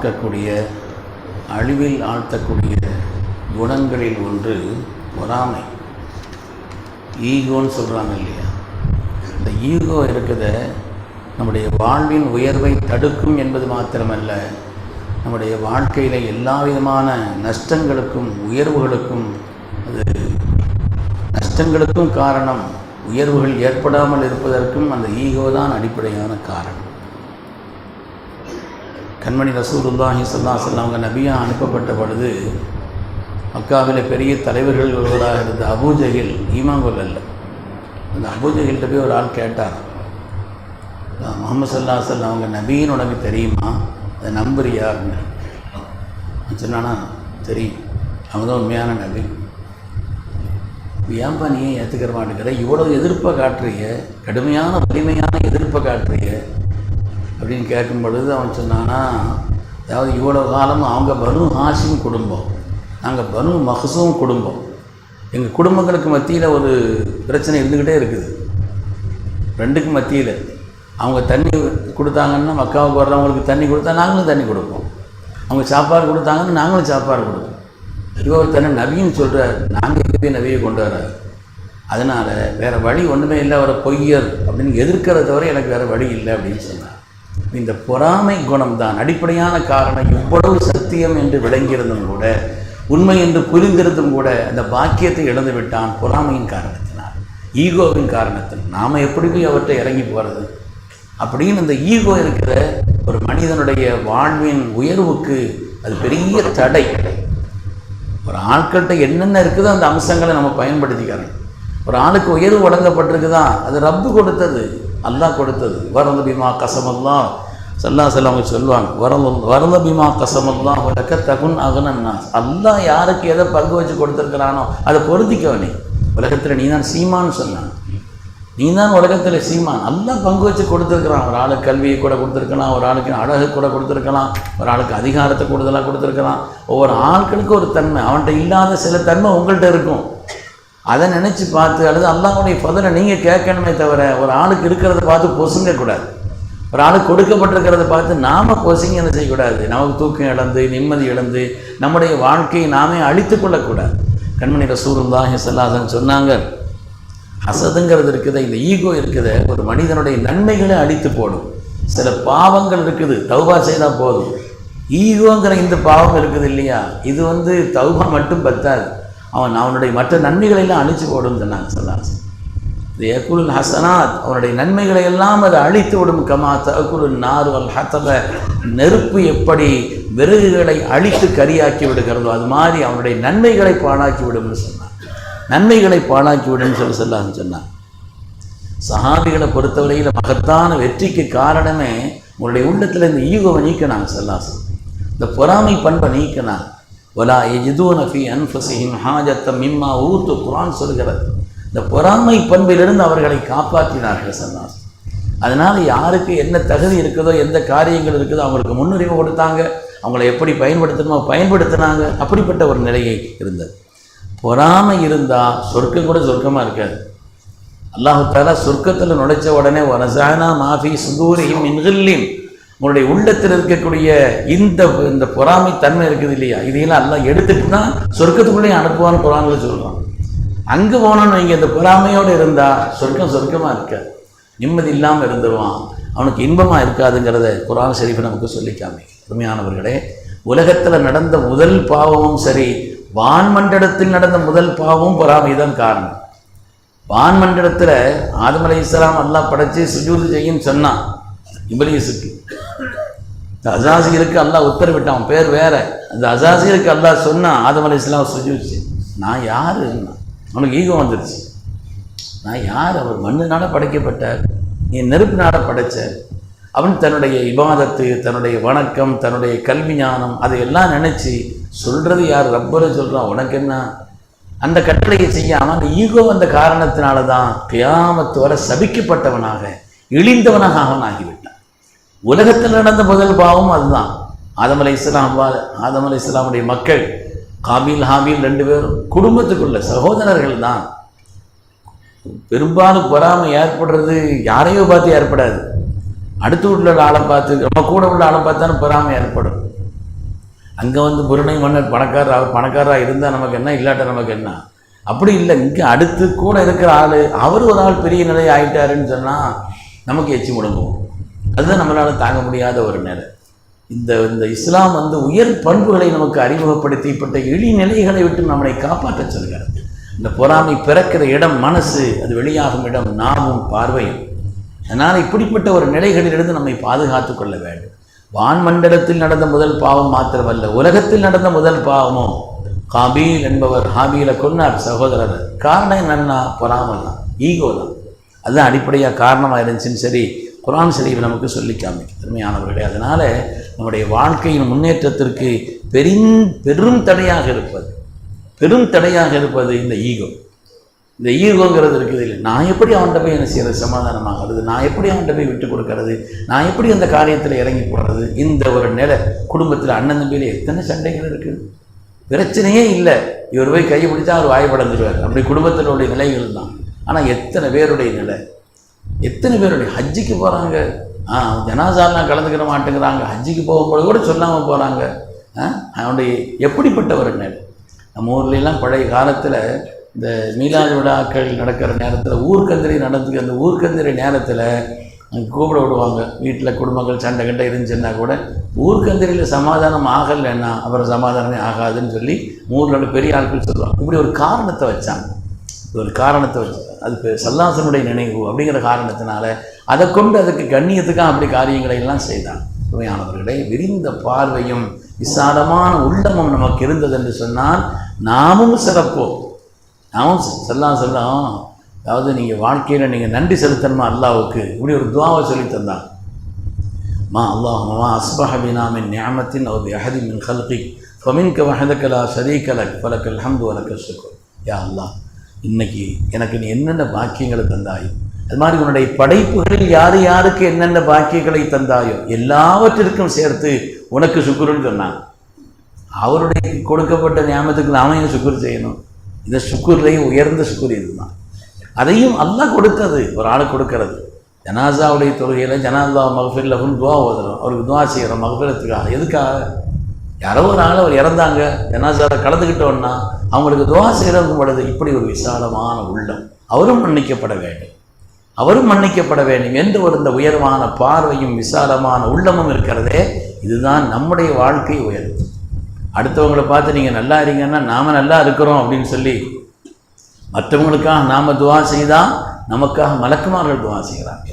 நாசமாக்கக்கூடிய அழிவில் ஆழ்த்தக்கூடிய குணங்களில் ஒன்று பொறாமை. ஈகோன்னு சொல்கிறாங்க இல்லையா? இந்த ஈகோ இருக்கிறத நம்முடைய வாழ்வின் உயர்வை தடுக்கும் என்பது மாத்திரமல்ல நம்முடைய வாழ்க்கையில் எல்லா விதமான நஷ்டங்களுக்கும் உயர்வுகளுக்கும் அது நஷ்டங்களுக்கும் காரணம் உயர்வுகள் ஏற்படாமல் இருப்பதற்கும் அந்த ஈகோ தான் அடிப்படையான காரணம். கண்மணி ரசூலுல்லாஹி சொல்லா அலைஹி அவங்க நபியாக அனுப்பப்பட்ட பொழுது மக்காவில் பெரிய தலைவர்கள் ஒருவராக இருந்த அபூஜகில் ஈமாங்கொல் அல்ல அந்த அபூஜகில்கிட்ட போய் ஒரு ஆள் கேட்டார் முகமது சல்லா சொல்லம் அவங்க நபின்னு உனக்கு தெரியுமா? அதை நம்புறியா? சொன்னானா தெரியும். அவங்க தான் உண்மையான நபி. ஏன்பா நீ ஏற்றுக்கிற மாட்டேங்கிற? இவ்வளோ எதிர்ப்பை காட்டுறிய கடுமையான வலிமையான எதிர்ப்பை காட்டுறிய. அப்படின்னு கேட்கும் பொழுது அவன் சொன்னானா அதாவது இவ்வளோ காலம் அவங்க பனு ஹாஷிம் குடும்பம். நாங்கள் பனு மஹசூம் குடும்பம். எங்கள் குடும்பங்களுக்கு மத்தியில் ஒரு பிரச்சனை இருந்துக்கிட்டே இருக்குது. ரெண்டுக்கும் மத்தியில். அவங்க தண்ணி கொடுத்தாங்கன்னா மக்காவுக்கு வர்றவங்களுக்கு தண்ணி கொடுத்தா நாங்களும் தண்ணி கொடுப்போம். அவங்க சாப்பாடு கொடுத்தாங்கன்னா நாங்களும் சாப்பாடு கொடுப்போம். இவர் தன்னை நபின்னு சொல்கிறார் நாங்கள் எப்படி நபியை கொண்டு வர்றார் அதனால் வேறு வழி ஒன்றுமே இல்லை. அவரை பொய்யர் அப்படின்னு எதிர்க்கிறத தவிர எனக்கு வேறு வழி இல்லை. அப்படின்னு சொன்னார். இந்த பொறாமை குணம்தான். அடிப்படையான காரணம் இவ்வளவு சத்தியம் என்று விளங்கியிருந்தும் கூட உண்மை என்று புரிந்திருந்தும் கூட அந்த பாக்கியத்தை இழந்து விட்டான் பொறாமையின் காரணத்தினால் ஈகோவின் காரணத்தில் நாம் எப்படி போய் அவர்கிட்ட இறங்கி போகிறது அப்படின்னு இந்த ஈகோ இருக்கிற ஒரு மனிதனுடைய வாழ்வின் உயர்வுக்கு அது பெரிய தடை. ஒரு ஆட்கள்கிட்ட என்னென்ன இருக்குதோ அந்த அம்சங்களை நம்ம பயன்படுத்திக்கிறோம் ஒரு ஆளுக்கு உயர்வு வழங்கப்பட்டிருக்குதா? அது ரப்பு கொடுத்தது. அல்லாஹ் கொடுத்தது. வரல பீமா கசமல்லாம் சல்லா செல்ல அவங்க சொல்லுவாங்க. வரல வரந்த பீமா கசமல்லாம் உலக தகுன் அகனன்னா அல்லாஹ் யாருக்கு எதை பங்கு வச்சு கொடுத்துருக்கிறானோ அதை பொருத்திக்கவனே உலகத்தில் நீ தான் சீமான்னு சொன்னான். நீ தான் உலகத்தில் சீமான். எல்லாம் பங்கு வச்சு கொடுத்துருக்குறான். ஒரு ஆளுக்கு கல்வியை கூட கொடுத்துருக்கலாம் ஒரு ஆளுக்கு அழகு கூட கொடுத்துருக்கலாம் ஒரு ஆளுக்கு அதிகாரத்தை கூடுதலாக கொடுத்துருக்கலாம். ஒவ்வொரு ஆட்களுக்கும் ஒரு தன்மை. அவன்கிட்ட இல்லாத சில தன்மை உங்கள்கிட்ட இருக்கும். அதை நினச்சி பார்த்து அல்லது அல்லாஹுடைய பதிலை நீங்கள் கேட்கணுமே தவிர ஒரு ஆளுக்கு இருக்கிறத பார்த்து பொசுங்கக்கூடாது ஒரு ஆளுக்கு கொடுக்கப்பட்டிருக்கிறத பார்த்து நாம் பொசுங்க என்ன செய்யக்கூடாது? நமக்கு தூக்கம் இழந்து நிம்மதி இழந்து நம்முடைய வாழ்க்கையை நாமே அழித்து கொள்ளக்கூடாது. கண்மணி ரசூருல்லாஹி சல்லாசன் சொன்னாங்க அசதுங்கிறது இருக்குது இந்த ஈகோ இருக்குது ஒரு மனிதனுடைய நன்மைகளை அழித்து போடும். சில பாவங்கள் இருக்குது தௌபா செய்தால் போதும். ஈகோங்கிற இந்த பாவம் இருக்குது இல்லையா? இது வந்து தௌபா மட்டும் பத்தாது. அவன் அவனுடைய மற்ற நன்மைகளை எல்லாம் அழிச்சு போடும் சொன்னாங்க. சொல்லாசன் இந்த ஹசனாத். அவனுடைய நன்மைகளை எல்லாம் அதை அழித்து விடும். கமா தகுலு நார் வல் ஹத்தப நெருப்பு எப்படி விறகுகளை அழித்து கரியாக்கி விடுகிறதோ அது மாதிரி அவனுடைய நன்மைகளை பாழாக்கி விடும்னு சொன்னான். நன்மைகளை பாழாக்கி விடுன்னு சொல்லி சொல்லான்னு சொன்னான். சஹாபிகளை பொறுத்தவரையில் மகத்தான வெற்றிக்கு காரணமே உங்களுடைய உள்ளத்தில் இந்த ஈகோவை நீக்கினாங்க சொல்லாசன் இந்த பொறாமை பண்பை நீக்கினாங்க. ஒலா எஜிதூன ஃபி அன்ஃபசிஹிம் ஹாஜத்தம் மிம்மா ஊத்து குரான் சொல்கிறது. இந்த பொறாமை பண்பிலிருந்து அவர்களை காப்பாற்றினார்கள் சொன்னார் அதனால் யாருக்கு என்ன தகுதி இருக்குதோ எந்த காரியங்கள் இருக்குதோ அவங்களுக்கு முன்னுரிமை கொடுத்தாங்க. அவங்கள எப்படி பயன்படுத்தணுமோ பயன்படுத்தினாங்க. அப்படிப்பட்ட ஒரு நிலையை இருந்தது. பொறாமை இருந்தால் சொர்க்கம் கூட சொர்க்கமாக இருக்காது. அல்லாஹு தாலா சொர்க்கத்தில் நுழைச்ச உடனே ஒரசானா மாஃபி சுதூரியும் இன்கில்லின் உங்களுடைய உள்ளத்தில் இருக்கக்கூடிய இந்த இந்த பொறாமை தன்மை இருக்குது இல்லையா? இதையெல்லாம் எல்லாம் எடுத்துட்டு தான் சொர்க்கத்துக்குள்ளேயும் அனுப்புவான்னு குரானில் சொல்கிறான் அங்கே போனோன்னு வைங்க இந்த பொறாமையோடு இருந்தால் சொர்க்கம் சொர்க்கமாக இருக்காது. நிம்மதி இல்லாமல் இருந்துருவான். அவனுக்கு இன்பமாக இருக்காதுங்கிறத குரான் ஷெரீஃப் நமக்கு சொல்லிக்காமே. உண்மையானவர்களே உலகத்தில் நடந்த முதல் பாவமும் சரி வான்மண்டலத்தில் நடந்த முதல் பாவமும் பொறாமை தான் காரணம். வான்மண்டலத்தில் ஆதம் அலை இஸ்லாம் எல்லாம் படைச்சு சுஜூது செய்யும் சொன்னான். இப்லீஸுக்கு இந்த அசாசியருக்கு அல்லாஹ் உத்தரவிட்டான் அவன் பேர் வேற. அந்த அசாசியருக்கு அல்லாஹ் சொன்னான் ஆதம் அலை இஸ்லாம் சுஜிச்சு நான் யார்? அவனுக்கு ஈகோ வந்துருச்சு. நான் யார்? அவர் மண்ணுனால படைக்கப்பட்டார் நீ நெருப்பினால படைத்தார் அவன் தன்னுடைய இபாதத்து தன்னுடைய வணக்கம் தன்னுடைய கல்வி ஞானம் அதையெல்லாம் நினச்சி சொல்கிறது யார்? ரப்பரை சொல்கிறான் உனக்கு என்ன? அந்த கட்டளையை செய்யாமல் அந்த ஈகோ வந்த காரணத்தினால தான் கியாமத்து வர சபிக்கப்பட்டவனாக இழிந்தவனாக அவன் ஆகிவிட்டான். உலகத்தில் நடந்த முதல் பாவம் அதுதான். ஆதம் அலை இஸ்லாம் ஆதம் அலை இஸ்லாமுடைய மக்கள் காபில் ஹாபீல் ரெண்டு பேரும் குடும்பத்துக்குள்ள சகோதரர்கள் தான். பெரும்பாலும் பொறாமை ஏற்படுறது யாரையோ பார்த்து ஏற்படாது. அடுத்து உள்ள ஆளை பார்த்து நம்ம கூட உள்ள ஆளை பார்த்தானே பொறாமை ஏற்படும். அங்கே வந்து புருணை மன்னர் பணக்காரர் அவர் பணக்காரராக இருந்தால் நமக்கு என்ன இல்லாட்ட நமக்கு என்ன? அப்படி இல்லை இங்கே அடுத்து கூட இருக்கிற ஆள் அவர் ஒரு ஆள் பெரிய நிலை ஆயிட்டாருன்னு சொன்னால் நமக்கு எச்சி முடங்குவோம் அதுதான் நம்மளால் தாங்க முடியாத ஒரு நிலை. இந்த இந்த இஸ்லாம் வந்து உயர் பண்புகளை நமக்கு அறிமுகப்படுத்தி இப்பட்ட இழிநிலைகளை விட்டு நம்மளை காப்பாற்ற சொல்கிறது. இந்த பொறாமை பிறக்கிற இடம் மனசு அது வெளியாகும் இடம் நாமும் பார்வையும். அதனால் இப்படிப்பட்ட ஒரு நிலைகளிலிருந்து நம்மை பாதுகாத்து கொள்ள வேண்டும். வான்மண்டலத்தில் நடந்த முதல் பாவம் மாத்திரமல்ல உலகத்தில் நடந்த முதல் பாவமும். காபீல் என்பவர் ஹாபீலை கொன்னார் சகோதரர். காரணம் என்னன்னா பொறாமல் தான் ஈகோ தான். அதுதான் அடிப்படையாக காரணமாக இருந்துச்சுன்னு சரி குரான் ஷரீஃப் நமக்கு சொல்லி காமிக்கும் திறமையானவர்களே அதனால் நம்முடைய வாழ்க்கையின் முன்னேற்றத்திற்கு பெரும் பெரும் தடையாக இருப்பது பெரும் தடையாக இருப்பது இந்த ஈகோ. இந்த ஈகோங்கிறது இருக்குது இல்லை நான் எப்படி அவன்கிட்ட போய் என்ன செய்யறது? சமாதானமாகிறது நான் எப்படி அவன்கிட்ட போய் விட்டு கொடுக்கறது? நான் எப்படி அந்த காரியத்தில் இறங்கி போகிறது இந்த ஒரு நிலை. குடும்பத்தில் அண்ணன் தம்பியில் எத்தனை சண்டைகள் இருக்குது பிரச்சனையே இல்லை. இவர் போய் கை பிடிச்சா அவர் வாய்ப்படைஞ்சிருவார் அப்படி குடும்பத்தினுடைய நிலைகள் தான். ஆனால் எத்தனை பேருடைய நிலை? எத்தனை பேருடைய ஹஜ்ஜிக்கு போகிறாங்க ஆ ஜனாசாலாம் கலந்துக்கிற மாட்டேங்கிறாங்க. ஹஜ்ஜிக்கு போகும்போது கூட சொல்லாமல் போகிறாங்க அவனுடைய எப்படிப்பட்ட ஒரு நம்ம ஊர்லெலாம் பழைய காலத்தில் இந்த மீலாது விழாக்கள் நடக்கிற நேரத்தில் ஊர்க்கந்திரி நடந்து அந்த ஊர்க்கந்திரி நேரத்தில் அங்கே கூப்பிட விடுவாங்க. வீட்டில் குடும்பங்கள் சண்டை கண்டை இருந்துச்சுன்னா கூட ஊர்க்கந்திரியில் சமாதானம் ஆகலைன்னா அப்புறம் சமாதானமே ஆகாதுன்னு சொல்லி ஊரில் பெரிய ஆட்கள் சொல்லுவாங்க. இப்படி ஒரு காரணத்தை வச்சாங்க. ஒரு காரணத்தை வச்சு அது இப்போ சல்லாசனுடைய நினைவு அப்படிங்கிற காரணத்தினால அதை கொண்டு அதுக்கு கண்ணியத்துக்காக அப்படி காரியங்களை எல்லாம் செய்தான். உண்மையானவர்களே விரிந்த பார்வையும் விசாலமான உள்ளமும் நமக்கு இருந்தது என்று சொன்னால் நாமும் சிறப்போம். நாமும் செல்லாம் செல்லாம் அதாவது நீங்கள் வாழ்க்கையில் நீங்கள் நன்றி செலுத்தணுமா அல்லாவுக்கு இப்படி ஒரு துவாவை சொல்லி தந்தான். மா அல்லாஹ் மா அஸ்பஹ பினாமின் நியாமத்தின் அவர் அஹதி மின் ஹல்கி ஃபமின்க வஹதக்கலா ஷரீகலக் பலக்கல் ஹம்து வலக்கல் ஷுக்குர் யா அல்லாஹ் இன்னைக்கு எனக்கு நீ என்னென்ன பாக்கியங்களை தந்தாயோ அது மாதிரி உன்னுடைய படைப்புகளில் யார் யாருக்கு என்னென்ன பாக்கியங்களை தந்தாயோ எல்லாவற்றிற்கும் சேர்த்து உனக்கு சுக்குருன்னு சொன்னான். அவருடைய கொடுக்கப்பட்ட ஞாபகத்துக்கு நாம ஏன் சுக்குர் செய்யணும்? இந்த சுக்குர்லேயும் உயர்ந்த சுக்குர் இதுதான். அதையும் அல்லா கொடுத்தது ஒரு ஆள் கொடுக்கறது. ஜனாசாவுடைய தொழுகையில் ஜனாதா மகஃபில்லவும் துவா ஓதுறோம் அவருக்கு துவா செய்கிறோம் மகஃபிலத்துக்காக எதுக்காக? யாரோ ஒரு நாள் அவர் இறந்தாங்க. ஜனாசாவில் கலந்துக்கிட்டோன்னா அவங்களுக்கு துவா செய்கிறவங்க பொழுது இப்படி ஒரு விசாலமான உள்ளம். அவரும் மன்னிக்கப்பட வேண்டும். அவரும் மன்னிக்கப்பட வேண்டும் என்று ஒரு இந்த உயர்வான பார்வையும் விசாலமான உள்ளமும் இருக்கிறதே இதுதான் நம்முடைய வாழ்க்கை உயர்வு. அடுத்தவங்களை பார்த்து நீங்கள் நல்லா இருக்கீங்கன்னா நாம் நல்லா இருக்கிறோம் அப்படின்னு சொல்லி மற்றவங்களுக்காக நாம் துவா செய்தால் நமக்காக மலக்குமார்கள் துவா செய்கிறாங்க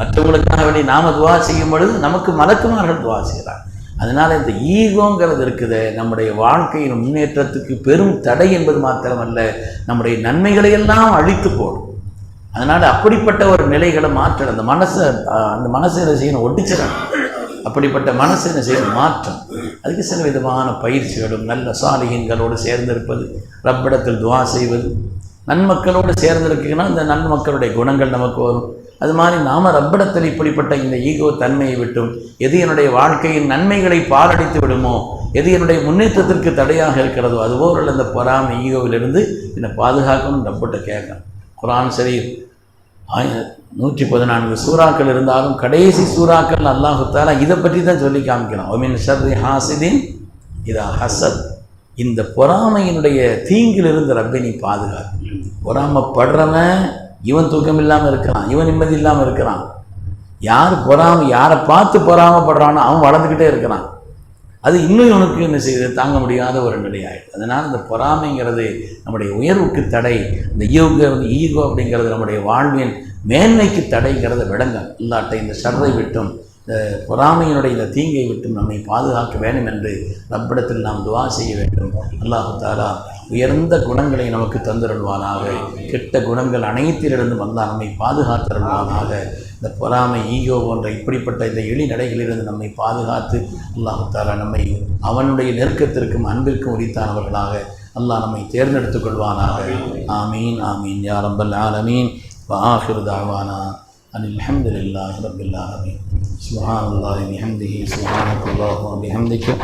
மற்றவங்களுக்காக வேண்டி நாம் துவா செய்யும் பொழுது நமக்கு மலக்குமார்கள் துவா செய்கிறாங்க அதனால் இந்த ஈகோங்கிறது இருக்குது. நம்முடைய வாழ்க்கையின் முன்னேற்றத்துக்கு பெரும் தடை என்பது மாத்திரமல்ல நம்முடைய நன்மைகளை எல்லாம் அழித்து போடும். அதனால் அப்படிப்பட்ட ஒரு நிலைகளை மாற்றணும். அந்த மனசை அந்த மனசை என்ன செய்யணும்? ஒட்டிச்சிடணும். அப்படிப்பட்ட மனசை என்ன செய்யணும்? மாற்றம் அதுக்கு சில விதமான பயிற்சிகளும் நல்ல சாலிகங்களோடு சேர்ந்திருப்பது ரப்பிடத்தில் துவா செய்வது நன்மக்களோடு சேர்ந்திருக்கீங்கன்னா இந்த நன்மக்களுடைய குணங்கள் நமக்கு வரும். அது மாதிரி நாம ரப்பிடத்தில் இப்படிப்பட்ட இந்த ஈகோ தன்மையை விட்டும் எது என்னுடைய வாழ்க்கையின் நன்மைகளை பாலடித்து விடுமோ எது என்னுடைய முன்னேற்றத்திற்கு தடையாக இருக்கிறதோ அதுபோல் அந்த பொறாமை ஈகோவிலிருந்து என்னை பாதுகாக்கணும் ரப்பிட்ட கேட்கணும் குரான் சரி நூற்றி பதினான்கு சூறாக்கள் இருந்தாலும் கடைசி சூறாக்கள் அல்லாஹுத்தாலா இதை பற்றி தான் சொல்லி காமிக்கிறோம் ஒமின் ஷர்ரி ஹாசிதின் இதா ஹசத். இந்த பொறாமையினுடைய தீங்கிலிருந்து ரப்பினி நீ பொறாமப்படுறவன் இவன் தூக்கம் இல்லாமல் இருக்கிறான் இவன் நிம்மதி இல்லாமல் இருக்கிறான். யார் பொறாம யாரை பார்த்து பொறாமப்படுறானோ அவன் வளர்ந்துக்கிட்டே இருக்கிறான். அது இன்னும் இவனுக்கு என்ன செய்யுது? தாங்க முடியாத ஒரு நிலையாயிடுது அதனால் இந்த பொறாமைங்கிறது நம்முடைய உயர்வுக்கு தடை இந்த ஈகோ ஈகோ அப்படிங்கிறது நம்முடைய வாழ்வின் மேன்மைக்கு தடைங்கிறத விளங்க இல்லாட்டை இந்த சர்வை விட்டும். இந்த பொறாமையினுடைய இந்த தீங்கை விட்டு நம்மை பாதுகாக்க வேண்டும் என்று ரப்பிடத்தில் நாம் துவா செய்ய வேண்டும். அல்லாஹு தாலா உயர்ந்த குணங்களை நமக்கு தந்துருள்வானாக. கெட்ட குணங்கள் அனைத்திலிருந்தும் வந்தால் நம்மை பாதுகாத்திருள்வானாக. இந்த பொறாமை ஈகோ போன்ற இப்படிப்பட்ட இந்த எளி நடைகளிலிருந்து நம்மை பாதுகாத்து அல்லாஹு தாலா நம்மை அவனுடைய நெருக்கத்திற்கும் அன்பிற்கும் உரித்தானவர்களாக அல்லாஹ் நம்மை தேர்ந்தெடுத்துக் கொள்வானாக. ஆமீன் ஆமீன். யாரம்பல் ஆலமீன். வாஹிர் தாவானா. أن الحمد لله رب العالمين. سبحان الله بحمده سبحانك اللهم وبحمدك.